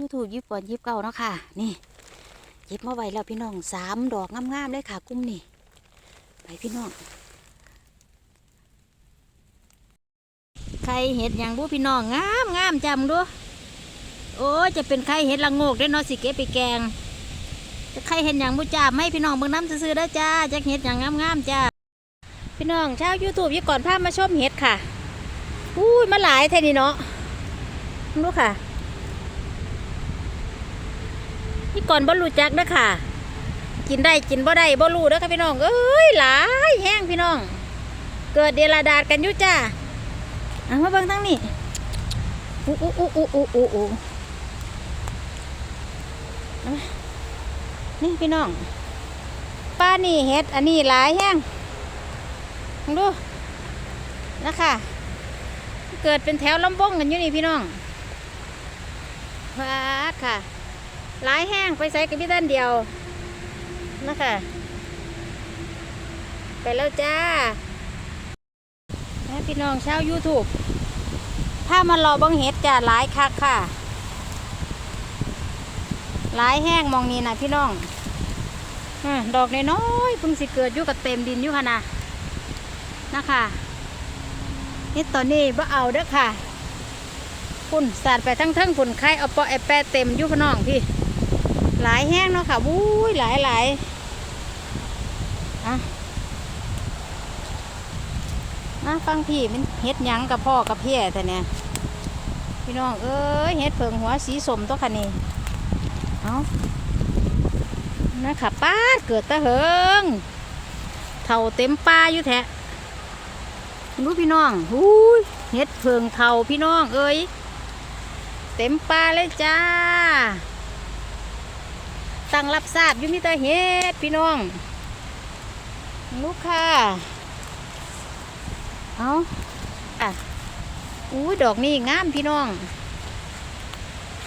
ยูทูบยิบก่อนยิบเก่าเนาะค่ะ นี่ย็บมาไว้แล้วพี่น้องสามดอกงามๆเลยค่ะ กุ้มนี่ไปพี่น้องใครเห็ดอย่างบูพี่น้องงามงามจำดูโอ้จะเป็นใครเห็ดละโงกได้อเนาะสิเก็บไปแกง จะใครเห็นอย่างบูจ่าไม่พี่น้องเบิ่งน้ำซื้อๆได้จ้าจะเห็ดอย่างงามๆจ้าพี่น้องชาวยูทูบยี่ก่อนพามาชมเห็ดค่ะอุ้ยมาหลายแท่นี้เนาะดูค่ะ นี่ก่อนบ่รู้จักเด้อค่ะ กินได้กินบ่ได้บ่รู้เด้อค่ะพี่น้อง เอ้ยหลายแห้งพี่น้อง เกิดเดลาดาดกันยู่จ้าเอามาเบิ่งทั้งนี้อู้อู้อู้อู้อู้อู้อู้นี่พี่น้อง ป้านี่เฮ็ดอันนี้หลายแห้งดูนะคะเกิดเป็นแถวลำบ้งกันอยู่นี่พี่น้องพาดค่ะ หลายแห้งไปใส่กับพี่ด้านเดียวนะคะ ไปแล้วจ้าแม่พี่น้องชาว YouTube ถ้ามารอบังเห็ดจ้าหลายคักค่ะ หลายแห้งมองนี่นะพี่น้องอาดอกน้อยๆเพิ่งสิเกิดอยู่กับเต็มดินอยู่ค่ะนะนะคะเฮ็ดตอนนี้บ่เอาเด้อค่ะฝุ่นสาดไปทั้งทั้งฝุ่นไข่เอาปาะแอปแปะเต็มอยู่พี่น้องพี่ หลายแห้งเนาะค่ะวุ้ยหลายหลายอะฟังพี่มันเฮ็ดยังกับพ่อกับเพี่แต่เนี่ยพี่น้องเอ้ยเฮ็ดเพิงหัวสีสมตัวคันนี้เอานะคะป้าเกิดตะเหิงเท่าเต็มป่าอยู่แท้รู้พี่น้องหูยเฮ็ดเพิงเท่าพี่น้องเอ้ย เต็มป่าเลยจ้า ตั้งรับทราบอยู่มิตรเฮ็ดพี่น้อง ลูกค่ะ เอาอะอุ้ดอกนี่งามพี่น้อง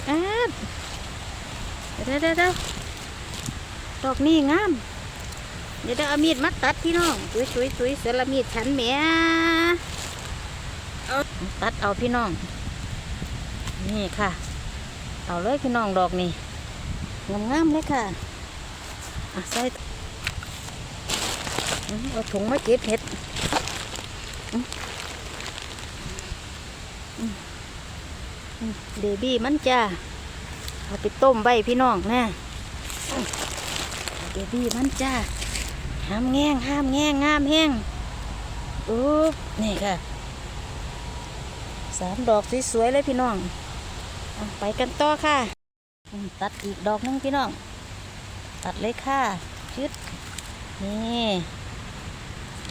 อ่าเดี๋ยวเดี๋ยวเดี๋ยวดอกนี่งาม เดี๋ยวเอามีดมาตัดพี่น้องตุยตุยตุยเสือละมีดฉันแม่ตัดเอาพี่น้อง นี่ค่ะ เอาเลยพี่น้องดอกนี่ งามๆเลยค่ะอะใส่เอาถุงมาเก็บเห็ดเบบี้มันจ้าเอาไปต้มใบพี่น้องนะเบบี้มันจ้าห้ามแง่งห้ามแง่งงามแห้งโอ้นี่ค่ะ สามดอกสวยๆเลยพี่น้อง ไปกันต่อค่ะ ตัดอีกดอกนึงพี่น้อง ตัดเลยค่ะชึดนี่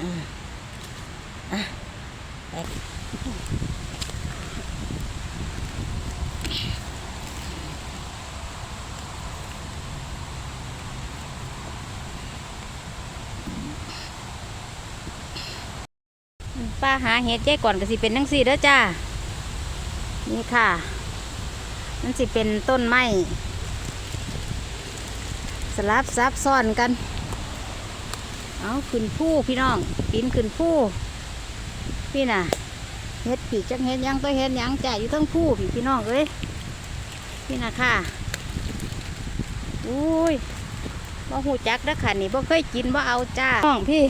อะอะไปอืมป้าหาเห็ดแย่ก่อนก็สิเป็นนังสี่เด้อจ้า นี่ค่ะ มันสิเป็นต้นไม้สลับซับซ้อนกัน เอาขึ้นผู้พี่น้องปีนขึ้นผู้พี่น่ะเฮ็ดปีกจังเฮ็ดยังตัวเฮ็ดยังจ่ายอยู่ทั้งผู้พี่พี่น้องเอ้ยพี่น่ะค่ะอุ้ยบ่หูจักเด้อค่ะนี่บ่เคยกินบ่เอาจ้าน้องพี่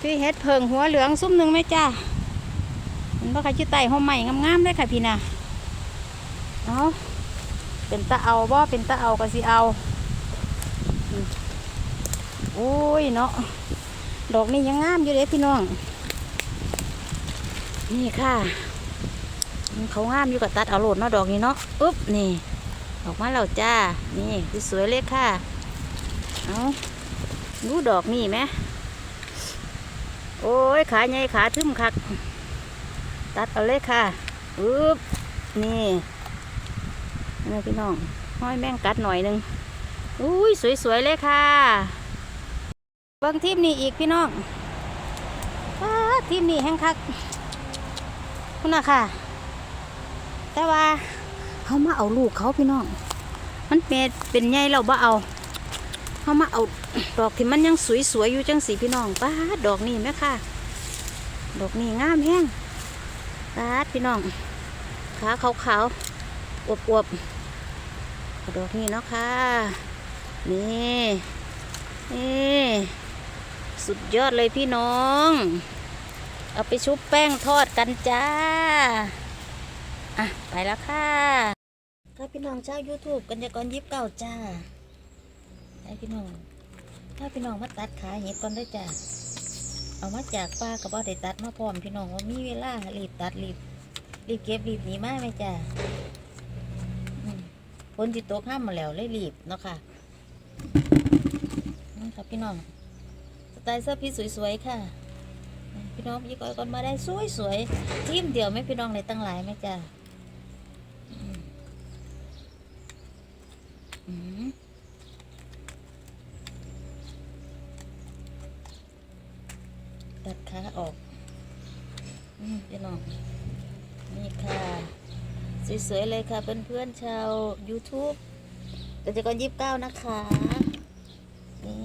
พี่เฮ็ดเพิงหัวเหลืองซุ้มหนึ่งไหมจ้ามันบ่ใครชื่อไต่ห้องใหม่งามๆเลยค่ะพี่น่ะ เอาเป็นตะเอาบ่เป็นตะเอาก็สิเอาโอ้ยเนาะดอกนี้ยังงามอยู่เด้พี่น้อง นี่ค่ะ เขางามอยู่กับตัดเอาโหลดเนาะดอกนี้เนาะอุ๊บนี่ออกมาแล้วจ้า นี่คือสวยเลยค่ะ เอาดูดอกนี่ไหมโอ้ยขาใหญ่ขาทึมคัก ตัดเอาเลยค่ะ อุ๊บนี่ นี่พี่น้องห้อยแมงกัดหน่อยหนึงอุ้ยสวยๆเลยค่ะเบิ้งทีมนี้อีกพี่น้องทีมนี้แห้งคักคุณน่ะค่ะ แต่ว่าเขามาเอาลูกเขาพี่น้อง มันเป็นเป็นไงเราบ่เอาเขามาเอาดอกที่มันยังสวยๆอยู่จังสีพี่น้องป้าดอกนี่ไหมค่ะ ดอกนี่งามแห้งป้าพี่น้องขาขาวๆอวบๆ ดอกนี้เนาะค่ะ นี่นี่สุดยอดเลยพี่น้อง เอาไปชุบแป้งทอดกันจ้า อะ ไปแล้วค่ะค่ะพี่น้องเจ้า YouTube กันยากรยิบเก่าจ้าให้พี่น้องถ้าพี่น้องมาตัดขาเห็ดก่อนได้จ้าเอามาจากป้ากับบ่ได้ตัดมาพร้อมพี่น้องว่ามีเวลารีบตัดรีบรีบเก็บรีบหนีมาไหมจ้า ฝนจิตตกห้ามมาแล้วเลยรีบเนาะค่ะนี่ครับพี่น้องสไตล์เสื้อพี่สวยๆค่ะ พี่น้องยี่ก้อยก่อนมาได้สวยๆทีมเดียวไหม่พี่น้องเลยตั้งหลายไหมจ้าอืมอืมตัดขาออก อืมพี่น้อง สวยๆเลยค่ะเพื่อนๆชาว YouTube แต่จะก่อนยิบเก้านะคะนี่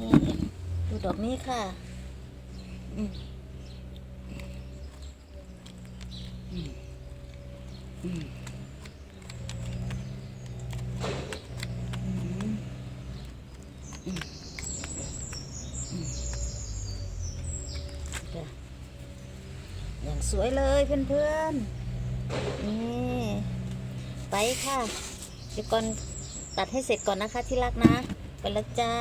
ดูดอกนี้ค่ะอืมอืมอืมอืมอืมอืมจ้ะอย่างสวยเลยเพื่อนๆนี่ ไปค่ะ เดี๋ยวก่อนตัดให้เสร็จก่อนนะคะที่รักนะ ไปแล้วจ้า